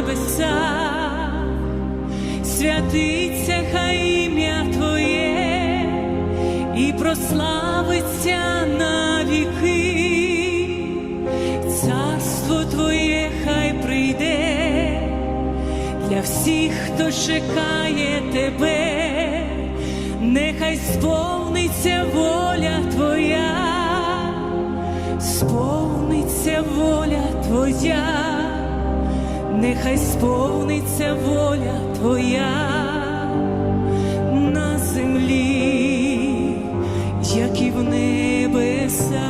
небесах, святиться хай ім'я Твоє і прославиться на віки, царство Твоє хай прийде для всіх, хто чекає Тебе, нехай сповниться воля Твоя, сповниться воля Твоя, нехай сповниться воля Твоя на землі, як і в небесах.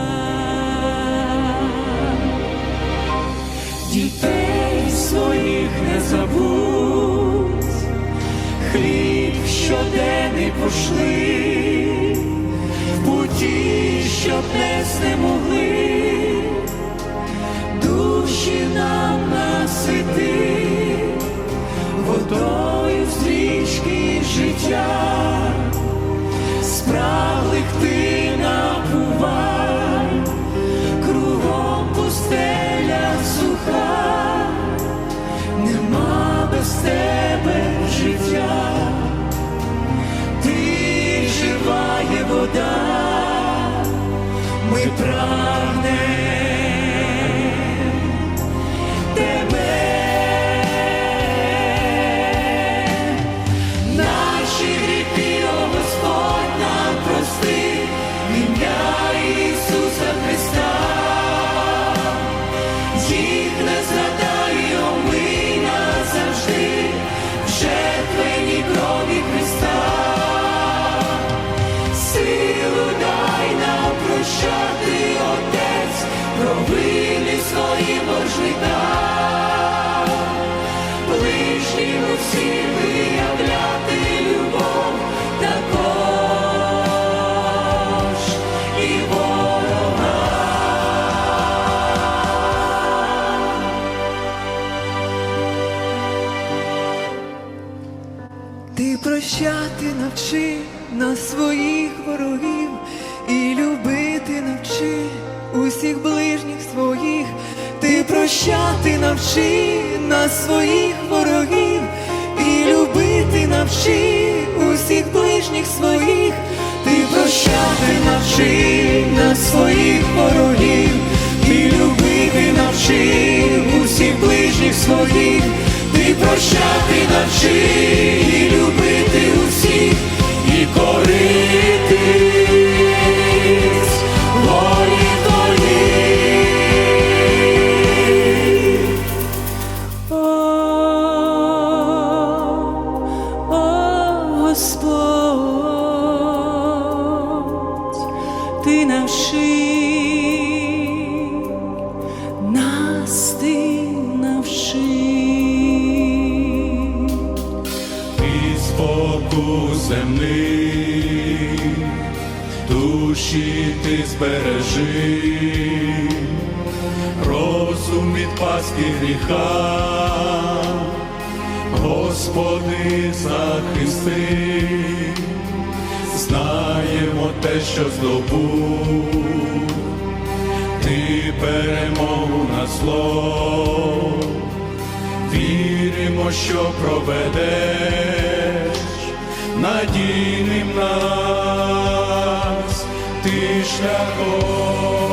Дітей своїх не забудь, хліб щоденний пошли, в путі, щоб нести могли, прощати навчи нас своїх ворогів і любити навчи усіх ближніх своїх. Ти прощати навчи нас своїх ворогів і любити навчи усіх ближніх своїх. Ти прощати навчи нас своїх ворогів і любити навчи усіх ближніх своїх. Ти прощати навчи нас ти навчи. і споку земний, душі ти збережи, розум від паски гріха, Господи, захисти, знаємо те, що здобув, ти перемогу на зло віримо, що проведеш надійним нас, ти шляхом